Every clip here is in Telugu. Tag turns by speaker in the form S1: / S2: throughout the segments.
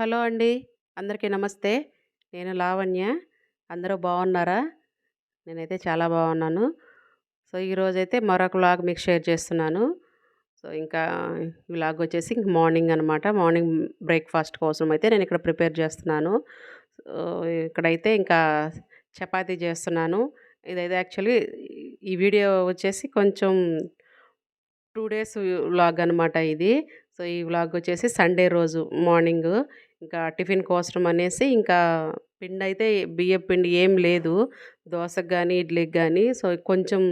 S1: హలో అండి. అందరికీ నమస్తే. నేను లావణ్య. అందరూ బాగున్నారా? నేనైతే చాలా బాగున్నాను. సో, ఈరోజైతే మరొక వ్లాగ్ మీకు షేర్ చేస్తున్నాను. సో, ఇంకా వ్లాగ్ వచ్చేసి ఇంక మార్నింగ్ అనమాట. మార్నింగ్ బ్రేక్‌ఫాస్ట్ కోసం అయితే నేను ఇక్కడ ప్రిపేర్ చేస్తున్నాను. ఇక్కడైతే ఇంకా చపాతీ చేస్తున్నాను. ఇదైతే యాక్చువల్లీ ఈ వీడియో వచ్చేసి కొంచెం టూ డేస్ వ్లాగ్ అనమాట ఇది. సో, ఈ వ్లాగ్ వచ్చేసి సండే రోజు మార్నింగు. ఇంకా టిఫిన్ కోసం అనేసి ఇంకా పిండయితే బియ్యం పిండి ఏం లేదు. దోశకు కానీ ఇడ్లీకి కానీ సో, కొంచెం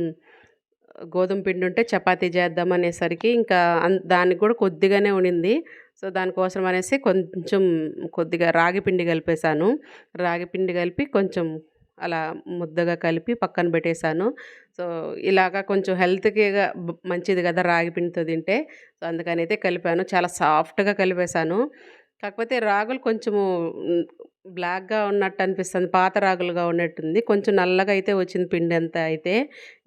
S1: గోధుమ పిండి ఉంటే చపాతీ చేద్దాం అనేసరికి ఇంకా అన్ దానికి కూడా కొద్దిగానే ఉండింది. సో, దానికోసం అనేసి కొంచెం కొద్దిగా రాగి పిండి కలిపేసాను. రాగి పిండి కలిపి కొంచెం అలా ముద్దగా కలిపి పక్కన పెట్టేసాను. సో, ఇలాగ కొంచెం హెల్త్‌కిగా మంచిది కదా! రాగి పిండితో తింటే. సో, అందుకని అయితే కలిపాను. చాలా సాఫ్ట్‌గా కలిపేసాను. కాకపోతే రాగులు కొంచెము బ్లాక్‌గా ఉన్నట్టు అనిపిస్తుంది. పాత రాగులుగా ఉన్నట్టుంది. కొంచెం నల్లగా అయితే వచ్చింది పిండి అంతా అయితే.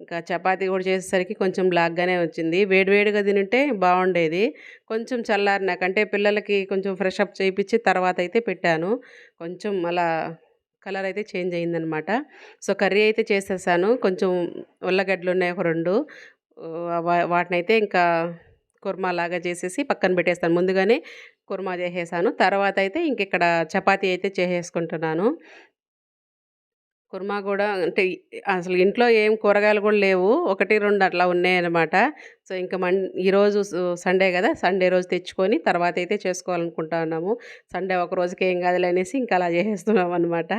S1: ఇంకా చపాతీ కూడా చేసేసరికి కొంచెం బ్లాక్‌గానే వచ్చింది. వేడివేడిగా తినుంటే బాగుండేది. కొంచెం చల్లారినాక అంటే పిల్లలకి కొంచెం ఫ్రెష్ అప్ చేయించి తర్వాత అయితే పెట్టాను. కొంచెం అలా కలర్ అయితే చేంజ్ అయిందనమాట. సో, కర్రీ అయితే చేసేసాను. కొంచెం ఉల్లగడ్డలు ఉన్నాయి ఒక రెండు వాటినైతే ఇంకా కుర్మాలాగా చేసేసి పక్కన పెట్టేస్తాను. ముందుగానే కుర్మా చేసేసాను. తర్వాత అయితే ఇంక ఇక్కడ చపాతీ అయితే చేసేసుకుంటున్నాను. కుర్మా కూడా అంటే అసలు ఇంట్లో ఏం కూరగాయలు కూడా లేవు. 1, 2 అట్లా ఉన్నాయన్నమాట. సో, ఇంకా మన్ ఈరోజు సండే కదా సండే రోజు తెచ్చుకొని తర్వాత అయితే చేసుకోవాలనుకుంటా ఉన్నాము. సండే ఒక రోజుకి ఏం కాదులే అనేసి ఇంకా అలా చేసేస్తున్నాం అనమాట.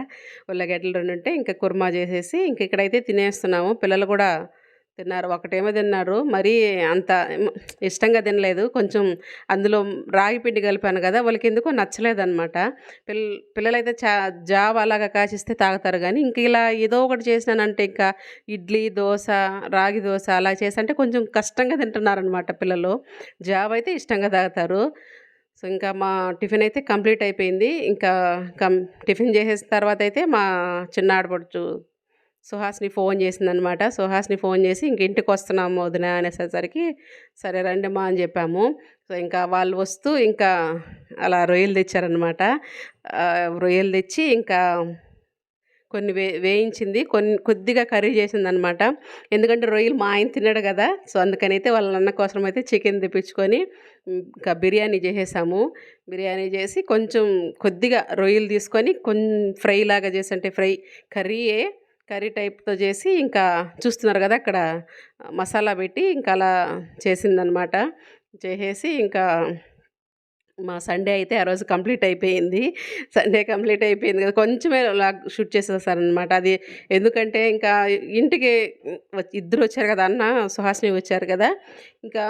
S1: ఉల్లగడ్డలు రెండు ఉంటే ఇంకా కుర్మా చేసేసి ఇంక ఇక్కడైతే తినేస్తున్నాము. పిల్లలు కూడా తిన్నారు. ఒకటేమో తిన్నారు. మరీ అంత ఇష్టంగా తినలేదు. కొంచెం అందులో రాగి పిండి కలిపాను వాళ్ళకి ఎందుకో నచ్చలేదన్నమాట పిల్ పిల్లలైతే చా జావ అలాగా కాచిస్తే తాగుతారు కానీ ఇంక ఇలా ఏదో ఒకటి చేసినానంటే ఇంకా ఇడ్లీ, దోశ రాగి దోశ అలా చేసంటే కొంచెం కష్టంగా తింటున్నారనమాట పిల్లలు. జావ అయితే ఇష్టంగా తాగుతారు. సో, ఇంకా మా టిఫిన్ అయితే కంప్లీట్ అయిపోయింది. ఇంకా కం టిఫిన్ చేసేసిన తర్వాత అయితే మా చిన్న ఆడపడుచు సుహాస్ని ఫోన్ చేసిందనమాట. సుహాస్ని ఫోన్ చేసి ఇంక ఇంటికి వస్తున్నాం వదిన అనేసరికి సరే రండమ్మా అని చెప్పాము. సో, ఇంకా వాళ్ళు వస్తూ ఇంకా అలా రొయ్యలు తెచ్చారనమాట. రొయ్యలు తెచ్చి ఇంకా కొన్ని వే వేయించింది. కొన్ని కొద్దిగా కర్రీ చేసిందనమాట. ఎందుకంటే రొయ్యలు మా ఆయన తిన్నాడు కదా సో, అందుకనైతే వాళ్ళ అన్న కోసం అయితే చికెన్ తెప్పించుకొని ఇంకా బిర్యానీ చేసేసాము. బిర్యానీ చేసి కొంచెం కొద్దిగా రొయ్యలు తీసుకొని కొం ఫ్రై లాగా చేసి అంటే ఫ్రై కర్రీయే కర్రీ టైప్‌తో చేసి ఇంకా చూస్తున్నారు కదా అక్కడ మసాలా పెట్టి ఇంకా అలా చేసిందనమాట. చేసేసి ఇంకా మా సండే అయితే ఆ రోజు కంప్లీట్ అయిపోయింది. సండే కంప్లీట్ అయిపోయింది కదా! కొంచెమే లాగ్ షూట్ చేసేసారనమాట అది ఎందుకంటే ఇంకా ఇంటికి ఇద్దరు వచ్చారు కదా! అన్న, సుహాసిని వచ్చారు కదా! ఇంకా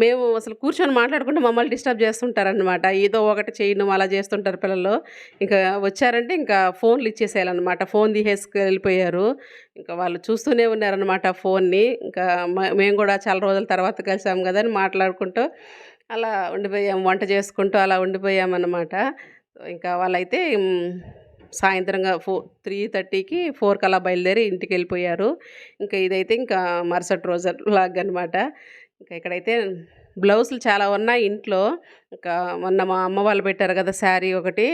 S1: మేము అసలు కూర్చొని మాట్లాడుకుంటే మమ్మల్ని డిస్టర్బ్ చేస్తుంటారనమాట. ఏదో ఒకటి చేయడం అలా చేస్తుంటారు పిల్లలు. ఇంకా వచ్చారంటే ఇంకా ఫోన్‌లు ఇచ్చేసేయాలన్నమాట ఫోన్ తీసేసుకెళ్ళిపోయారు. ఇంకా వాళ్ళు చూస్తూనే ఉన్నారనమాట ఫోన్‌ని. ఇంకా మేము కూడా చాలా రోజుల తర్వాత కలిసాం కదా! అని మాట్లాడుకుంటూ అలా ఉండిపోయాం. వంట చేసుకుంటూ అలా ఉండిపోయామన్నమాట. ఇంకా వాళ్ళైతే సాయంత్రంగా సాయంత్రంగా ఫో 3:30కి 4కి అలా బయలుదేరి ఇంటికెళ్ళిపోయారు. ఇంకా ఇదైతే ఇంకా మరుసటి రోజు లాగ్ అనమాట. ఇంకా ఇక్కడైతే బ్లౌజులు చాలా ఉన్నాయి ఇంట్లో. ఇంకా మొన్న మా అమ్మ వాళ్ళు పెట్టారు కదా! శారీ ఒకటి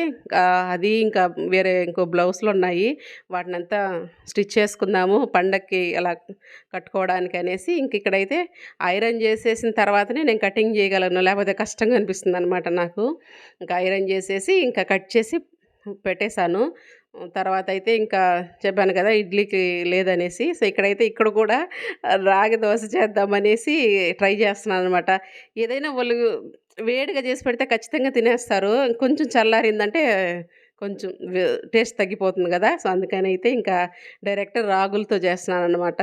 S1: అది ఇంకా వేరే ఇంకో బ్లౌజ్లు ఉన్నాయి వాటిని అంతా స్టిచ్ చేసుకుందాము పండక్కి అలా కట్టుకోవడానికి అనేసి ఇంక ఇక్కడైతే ఐరన్ చేసేసిన తర్వాతనే నేను కటింగ్ చేయగలను. లేకపోతే కష్టంగా అనిపిస్తుంది అనమాట నాకు. ఇంకా ఐరన్ చేసేసి ఇంకా కట్ చేసి పెట్టేశాను తర్వాత అయితే ఇంకా చెప్పాను కదా! ఇడ్లీకి లేదనేసి. సో, ఇక్కడైతే ఇక్కడ కూడా రాగి దోశ చేద్దామనేసి ట్రై చేస్తున్నాననమాట. ఏదైనా వాళ్ళు వేడిగా చేసి పెడితే ఖచ్చితంగా తినేస్తారు. కొంచెం చల్లారిందంటే కొంచెం టేస్ట్ తగ్గిపోతుంది కదా సో, అందుకని అయితే ఇంకా డైరెక్ట్ రాగులతో చేస్తున్నాననమాట.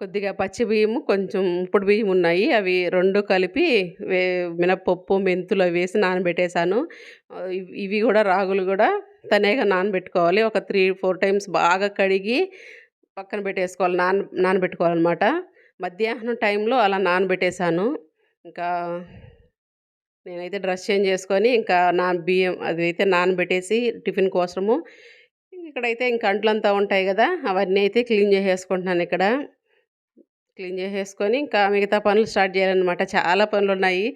S1: కొద్దిగా పచ్చి బియ్యము, కొంచెం ఉప్పుడు బియ్యం ఉన్నాయి. అవి రెండు కలిపి వే మినపప్పు, మెంతులు అవి వేసి నానబెట్టేసాను. ఇవి కూడా రాగులు కూడా తనేగా నానబెట్టుకోవాలి. ఒక 3, 4 టైమ్స్ బాగా కడిగి పక్కన పెట్టేసుకోవాలి. నాన నానబెట్టుకోవాలన్నమాట మధ్యాహ్నం టైంలో అలా నానబెట్టేసాను. ఇంకా నేనైతే డ్రెస్ చేంజ్ చేసుకొని ఇంకా నా బియ్యం అది అయితే నానబెట్టేసి టిఫిన్ కోసము ఇక్కడైతే ఇంక అంట్లంతా ఉంటాయి కదా అవన్నీ అయితే క్లీన్ చేసేసుకుంటున్నాను ఇక్కడ. క్లీన్ చేసేసుకొని ఇంకా మిగతా పనులు స్టార్ట్ చేయాలన్నమాట. చాలా పనులు ఉన్నాయి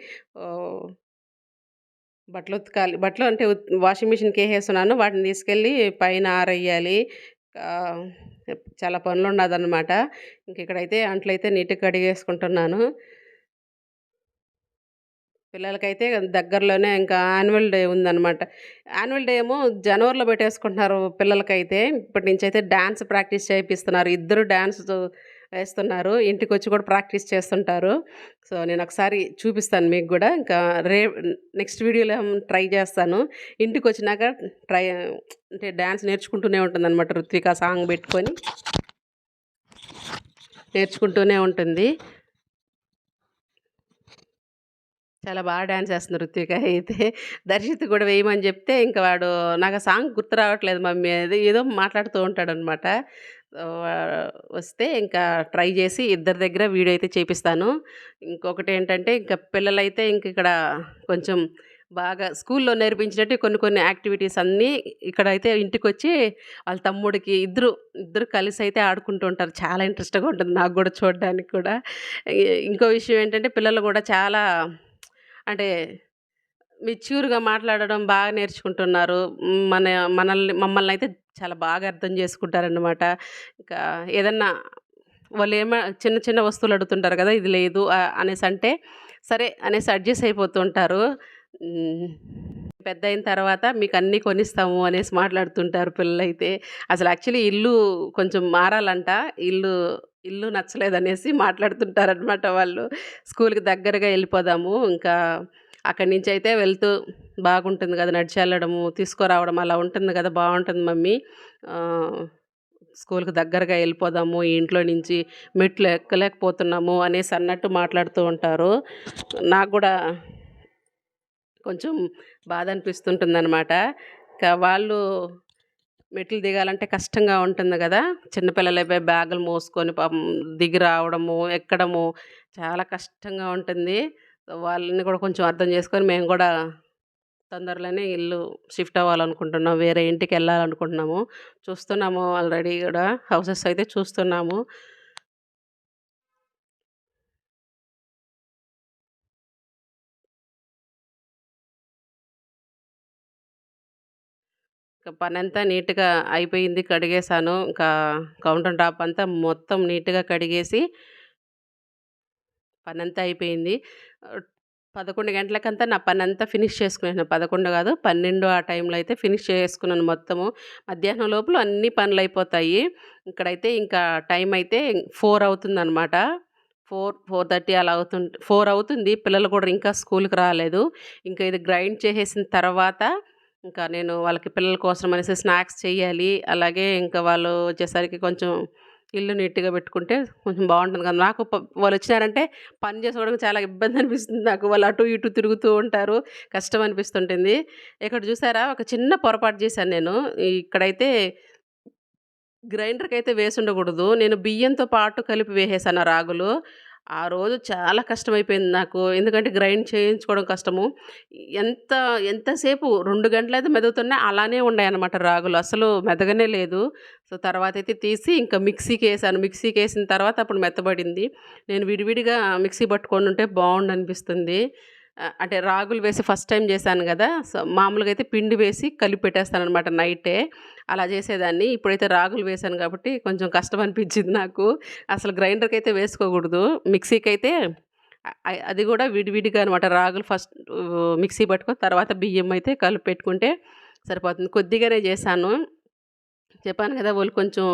S1: బట్టలు ఉతకాలి. బట్టలు అంటే వాషింగ్ మిషన్‌కి వేసేస్తున్నాను వాటిని తీసుకెళ్ళి పైన ఆరయ్యాలి చాలా పనులు ఉన్నదన్నమాట ఇంక ఇక్కడైతే అంట్లయితే నీట్‌గా కడిగేసుకుంటున్నాను. పిల్లలకైతే దగ్గరలోనే ఇంకా యాన్యువల్ డే ఉందనమాట. యాన్యువల్ డే ఏమో జనవరిలో పెట్టేసుకుంటున్నారు పిల్లలకైతే. ఇప్పటి అయితే డ్యాన్స్ ప్రాక్టీస్ చేయిస్తున్నారు ఇద్దరు డ్యాన్స్ వేస్తున్నారు. ఇంటికొచ్చి కూడా ప్రాక్టీస్ చేస్తుంటారు. సో, నేను ఒకసారి చూపిస్తాను మీకు కూడా ఇంకా రే నెక్స్ట్ వీడియోలో ట్రై చేస్తాను. ఇంటికి వచ్చినాక ట్రై అంటే డ్యాన్స్ నేర్చుకుంటూనే ఉంటుందనమాట రుత్విక సాంగ్ పెట్టుకొని. నేర్చుకుంటూనే ఉంటుంది. చాలా బాగా డ్యాన్స్ ఏస్తుంది రుత్విక అయితే. దర్శిత్ కూడా వేయమని చెప్తే ఇంకా వాడు నాకు సాంగ్ గుర్తు రావట్లేదు మమ్మీ అది ఏదో మాట్లాడుతూ ఉంటాడనమాట. వస్తే ఇంకా ట్రై చేసి ఇద్దరి దగ్గర వీడియో అయితే చేపిస్తాను. ఇంకొకటేంటంటే ఇంకా పిల్లలైతే ఇంక ఇక్కడ కొంచెం బాగా స్కూల్లో నేర్పించినట్టు కొన్ని కొన్ని యాక్టివిటీస్ అన్నీ ఇక్కడైతే ఇంటికొచ్చి వాళ్ళ తమ్ముడికి ఇద్దరు, ఇద్దరు కలిసి అయితే ఆడుకుంటూ ఉంటారు. చాలా ఇంట్రెస్ట్‌గా ఉంటుంది నాకు కూడా చూడడానికి కూడా. ఇంకో విషయం ఏంటంటే పిల్లలు కూడా చాలా అంటే మెచ్యూర్‌గా మాట్లాడడం బాగా నేర్చుకుంటున్నారు. మన మనల్ని మమ్మల్ని అయితే చాలా బాగా అర్థం చేసుకుంటారనమాట. ఇంకా ఏదన్నా వాళ్ళేమ చిన్న చిన్న వస్తువులు అడుగుతుంటారు కదా ఇది లేదు అనేసి అంటే సరే అనేసి అడ్జస్ట్ అయిపోతుంటారు పెద్ద అయిన పెద్దయిన తర్వాత అన్నీ కొనిస్తాము అనేసి మాట్లాడుతుంటారు పిల్లలైతే. అసలు యాక్చువల్లీ ఇల్లు కొంచెం మారాలంట. ఇల్లు ఇల్లు నచ్చలేదనేసి మాట్లాడుతుంటారనమాట వాళ్ళు. స్కూల్కి దగ్గరగా వెళ్ళిపోదాము ఇంకా అక్కడి నుంచి అయితే వెళ్తూ బాగుంటుంది కదా నడిచి వెళ్ళడము తీసుకురావడం అలా ఉంటుంది కదా బాగుంటుంది మమ్మీ. స్కూల్కి దగ్గరగా వెళ్ళిపోదాము ఇంట్లో నుంచి మెట్లు ఎక్కలేకపోతున్నాము అనేసి అన్నట్టు మాట్లాడుతూ ఉంటారు. నాకు కూడా కొంచెం బాధ అనిపిస్తుంటుందనమాట. ఇంకా వాళ్ళు మెట్లు దిగాలంటే కష్టంగా ఉంటుంది కదా చిన్నపిల్లలపై బ్యాగులు మోసుకొని దిగి రావడము, ఎక్కడము చాలా కష్టంగా ఉంటుంది. వాళ్ళని కూడా కొంచెం అర్థం చేసుకొని మేము కూడా తొందరలోనే ఇల్లు షిఫ్ట్ అవ్వాలనుకుంటున్నాం. వేరే ఇంటికి వెళ్ళాలనుకుంటున్నాము చూస్తున్నాము ఆల్రెడీ కూడా హౌసెస్ అయితే చూస్తున్నాము. ఇక పనంతా నీట్‌గా అయిపోయింది. కడిగేశాను. ఇంకా కౌంటర్ టాప్ అంతా మొత్తం నీట్‌గా కడిగేసి పనంతా అయిపోయింది. పదకొండు గంటలకంతా నా పనంతా ఫినిష్ చేసుకునేసాను. 11 కాదు 12 ఆ టైంలో అయితే ఫినిష్ చేసుకున్నాను మొత్తము. మధ్యాహ్నం లోపల అన్ని పనులు అయిపోతాయి ఇక్కడైతే ఇంకా టైం అయితే 4 అవుతుందనమాట. 4, 4:30 అలా అవుతుంది. ఫోర్ అవుతుంది. పిల్లలు కూడా ఇంకా స్కూల్కి రాలేదు. ఇంకా ఇది గ్రైండ్ చేసేసిన తర్వాత ఇంకా నేను వాళ్ళకి పిల్లల కోసం అనేసి స్నాక్స్ చేయాలి అలాగే ఇంకా వాళ్ళు వచ్చేసరికి కొంచెం ఇల్లు నీట్‌గా పెట్టుకుంటే కొంచెం బాగుంటుంది కదా! నాకు ప వాళ్ళొచ్చినారంటే పని చేసుకోవడానికి చాలా ఇబ్బంది అనిపిస్తుంది నాకు. వాళ్ళు అటు ఇటు తిరుగుతూ ఉంటారు. కష్టం అనిపిస్తుంటుంది. ఇక్కడ చూసారా ఒక చిన్న పొరపాటు చేశాను నేను. ఇక్కడైతే గ్రైండర్‌కైతే వేసుండకూడదు. నేను బియ్యంతో పాటు కలిపి వేసేసాను రాగులు. ఆ రోజు చాలా కష్టమైపోయింది నాకు. ఎందుకంటే గ్రైండ్ చేయించుకోవడం కష్టము. ఎంత ఎంతసేపు 2 గంటలైతే మెదుగుతున్నాయి. అలానే ఉన్నాయన్నమాట రాగులు. అసలు మెదగనే లేదు. సో, తర్వాత అయితే తీసి ఇంకా మిక్సీకి వేసాను మిక్సీకి వేసిన తర్వాత అప్పుడు మెత్తబడింది. నేను విడివిడిగా మిక్సీ పట్టుకొని ఉంటే బాగుండనిపిస్తుంది అంటే రాగులు వేసి ఫస్ట్ టైం చేశాను కదా సో, మామూలుగా అయితే పిండి వేసి కలిపి పెట్టేస్తాననమాట నైటే. అలా చేసేదాన్ని. ఇప్పుడైతే రాగులు వేశాను కాబట్టి కొంచెం కష్టం అనిపించింది నాకు. అసలు గ్రైండర్కి అయితే వేసుకోకూడదు. మిక్సీకి అయితే అది కూడా విడివిడిగా అనమాట. రాగులు ఫస్ట్ మిక్సీ పట్టుకొని తర్వాత బియ్యం అయితే కలిపి పెట్టుకుంటే సరిపోతుంది. కొద్దిగానే చేశాను. చెప్పాను కదా వాళ్ళు కొంచెం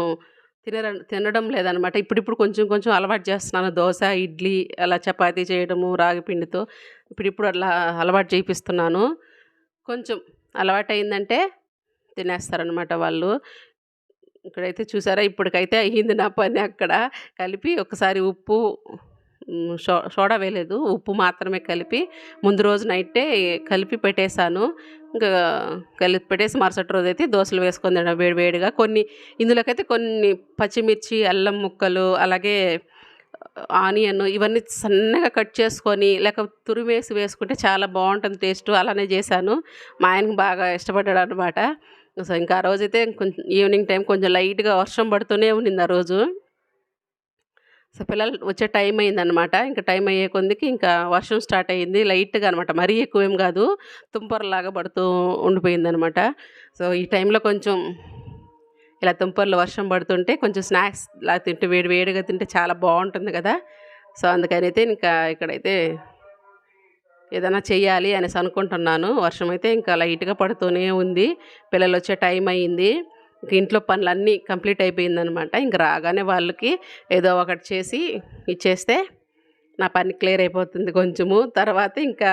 S1: తినర తినడం లేదనమాట. ఇప్పుడిప్పుడు కొంచెం కొంచెం అలవాటు చేస్తున్నాను. దోశ ఇడ్లీ అలా చపాతీ చేయడము రాగి పిండితో. ఇప్పుడిప్పుడు అలా అలవాటు చేపిస్తున్నాను. కొంచెం అలవాటయిందంటే తినేస్తారనమాట వాళ్ళు. ఇక్కడైతే చూసారా ఇప్పటికైతే అయ్యింది నా పని అక్కడ. కలిపి ఒకసారి ఉప్పు సో సోడా వేయలేదు. ఉప్పు మాత్రమే కలిపి ముందు రోజు నైటే కలిపి పెట్టేసాను. ఇంకా కలిపి పెట్టేసి మరుసటి రోజైతే దోశలు వేసుకొని తినడం వేడి వేడిగా. కొన్ని ఇందులోకైతే కొన్ని పచ్చిమిర్చి, అల్లం ముక్కలు అలాగే ఆనియన్ ఇవన్నీ సన్నగా కట్ చేసుకొని లేక తురిమేసి వేసుకుంటే చాలా బాగుంటుంది టేస్ట్ అలానే చేశాను. మా ఆయనకి బాగా ఇష్టపడ్డాడనమాట. సో, ఇంకా ఆ రోజైతే కొంచెం ఈవినింగ్ టైం కొంచెం లైట్‌గా వర్షం పడుతూనే ఉండింది ఆ రోజు. సో పిల్లలు వచ్చే టైం అయిందనమాట ఇంకా టైం అయ్యే కొందికి ఇంకా వర్షం స్టార్ట్ అయ్యింది. లైట్గా అనమాట మరీ ఎక్కువ ఏం కాదు. తుంపర్లాగా పడుతూ ఉండిపోయిందనమాట సో ఈ టైంలో కొంచెం ఇలా తుంపర్లు వర్షం పడుతుంటే కొంచెం స్నాక్స్ ఇలా తింటే వేడి వేడిగా తింటే చాలా బాగుంటుంది కదా. సో అందుకని అయితే ఇంకా ఇక్కడైతే ఏదైనా చేయాలి అనేసి అనుకుంటున్నాను. వర్షం అయితే ఇంకా లైట్గా పడుతూనే ఉంది. పిల్లలు వచ్చే టైం అయ్యింది. ఇంట్లో పనులన్నీ కంప్లీట్ అయిపోయిందనమాట. ఇంక రాగానే వాళ్ళకి ఏదో ఒకటి చేసి ఇచ్చేస్తే నా పని క్లియర్ అయిపోతుంది కొంచెము. తర్వాత ఇంకా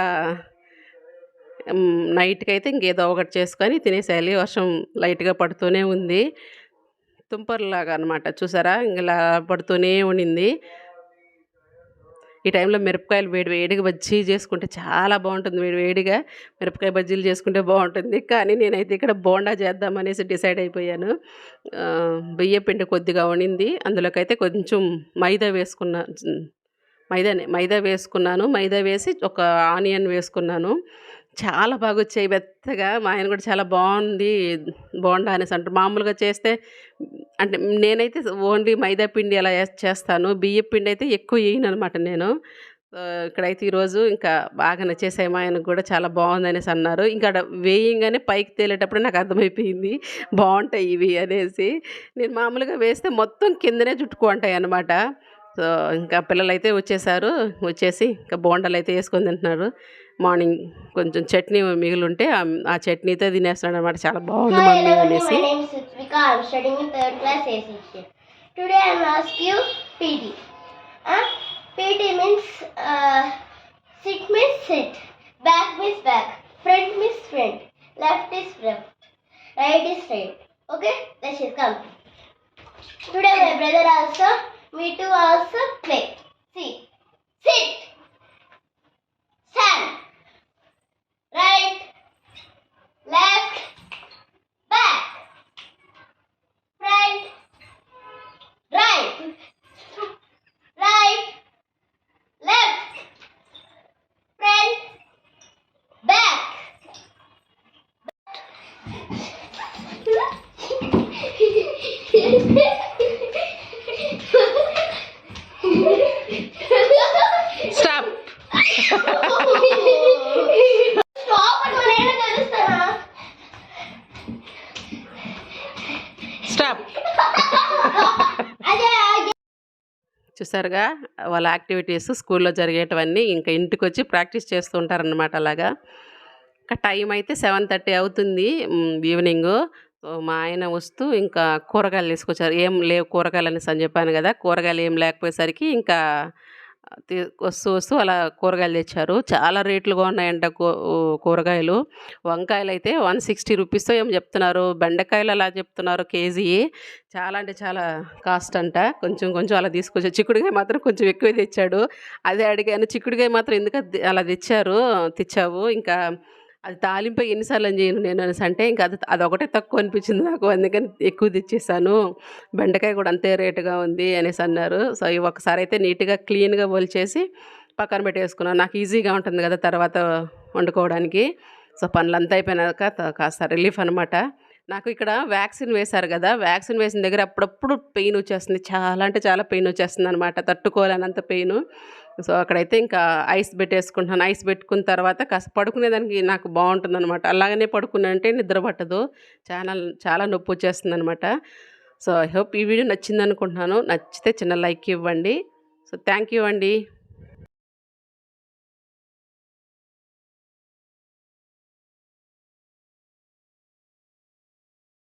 S1: నైట్కి అయితే ఇంకేదో ఒకటి చేసుకొని తినేసేయాలి. వర్షం లైట్గా పడుతూనే ఉంది. తుంపర్లాగా అనమాట చూసారా? ఇంకా ఇలా పడుతూనే ఉండింది. ఈ టైంలో మిరపకాయలు వేడి వేడిగా బజ్జీ చేసుకుంటే చాలా బాగుంటుంది. వేడి వేడిగా మిరపకాయ బజ్జీలు చేసుకుంటే బాగుంటుంది. కానీ నేనైతే ఇక్కడ బోండా చేద్దామనేసి డిసైడ్ అయిపోయాను. ఆ, బియ్య పిండి కొద్దిగా ఉండింది అందులోకైతే కొంచెం మైదా వేసుకున్నా మైదానే మైదా వేసుకున్నాను. మైదా వేసి ఒక ఆనియన్ వేసుకున్నాను. చాలా బాగా వచ్చాయి మెత్తగా మా ఆయన కూడా చాలా బాగుంది బోండా అనేసి అంటారు. మామూలుగా చేస్తే అంటే నేనైతే ఓన్లీ మైదా పిండి అలా చేస్తాను. బియ్య పిండి అయితే ఎక్కువ వేయను అనమాట నేను ఇక్కడైతే ఈరోజు ఇంకా బాగా నచ్చేసాయి. మా ఆయనకు కూడా చాలా బాగుంది అనేసి అన్నారు. ఇంకా వేయంగానే పైకి తేలేటప్పుడు నాకు అర్థమైపోయింది. బాగుంటాయి ఇవి అనేసి. నేను మామూలుగా వేస్తే మొత్తం కిందనే చుట్టుకుంటాయి అనమాట సో ఇంకా పిల్లలు అయితే వచ్చేసారు. వచ్చేసి ఇంకా బోండాలు అయితే వేసుకొని తింటున్నారు. మార్నింగ్ కొంచెం చట్నీ మిగిలి ఉంటే ఆ చట్నీతో తినేస్తున్నాడు అనమాట చాలా బాగుంది మమ్మీ అనేసి.
S2: Right is straight. Okay? Let's just come. Today my brother also... we do also click. See, sit.
S1: రెగ్యులర్గా వాళ్ళ యాక్టివిటీస్ స్కూల్లో జరిగేటివన్నీ ఇంకా ఇంటికి వచ్చి ప్రాక్టీస్ చేస్తూ ఉంటారనమాట అలాగా. ఇంకా టైం అయితే సెవెన్ థర్టీ అవుతుంది. ఈవినింగ్. సో మా ఆయన వస్తూ ఇంకా కూరగాయలు తీసుకొచ్చారు. ఏం లేవు కూరగాయలు అనేసి అని చెప్పాను కదా కూరగాయలు ఏం లేకపోయేసరికి ఇంకా వస్తూ వస్తూ అలా కూరగాయలు తెచ్చారు. చాలా రేట్లుగా ఉన్నాయంట కూ- కూరగాయలు. వంకాయలు అయితే వన్ సిక్స్టీ రూపీస్తో ఏం చెప్తున్నారు? బెండకాయలు అలా చెప్తున్నారు కేజీ. చాలా అంటే చాలా కాస్ట్ అంట. కొంచెం కొంచెం అలా తీసుకొచ్చారు చిక్కుడుకాయ మాత్రం కొంచెం ఎక్కువ తెచ్చాడు. అదే అడిగాను చిక్కుడుకాయ మాత్రం ఎందుకు అలా తెచ్చారు? తెచ్చావు? ఇంకా అది తాలింపు ఎన్నిసార్లు అని చేయను నేను అనేసి. అంటే ఇంకా అది అదొకటే తక్కువ అనిపించింది నాకు. అందుకని ఎక్కువ తెచ్చేసాను. బెండకాయ కూడా అంతే రేటుగా ఉంది అనేసి అన్నారు. సో ఇవి ఒకసారి అయితే నీట్గా క్లీన్గా వలిచేసి పక్కన పెట్టేసుకున్నాను నాకు ఈజీగా ఉంటుంది కదా తర్వాత వండుకోవడానికి. సో పనులంతా అయిపోయినాక కాస్త రిలీఫ్ అనమాట నాకు ఇక్కడ వ్యాక్సిన్ వేశారు కదా. వ్యాక్సిన్ వేసిన దగ్గర అప్పుడప్పుడు పెయిన్ వచ్చేస్తుంది. చాలా అంటే చాలా పెయిన్ వచ్చేస్తుంది అనమాట తట్టుకోలేనంత పెయిన్. సో అక్కడైతే ఇంకా ఐస్ పెట్టేసుకుంటాను. ఐస్ పెట్టుకున్న తర్వాత కాస్త పడుకునేదానికి నాకు బాగుంటుంది అనమాట అలాగనే పడుకున్నంటే నిద్ర పట్టదు. చాలా చాలా నొప్పి వచ్చేస్తుంది అనమాట సో ఐ హోప్ ఈ వీడియో నచ్చింది అనుకుంటున్నాను నచ్చితే చిన్న లైక్ ఇవ్వండి. సో థ్యాంక్ యూ అండి.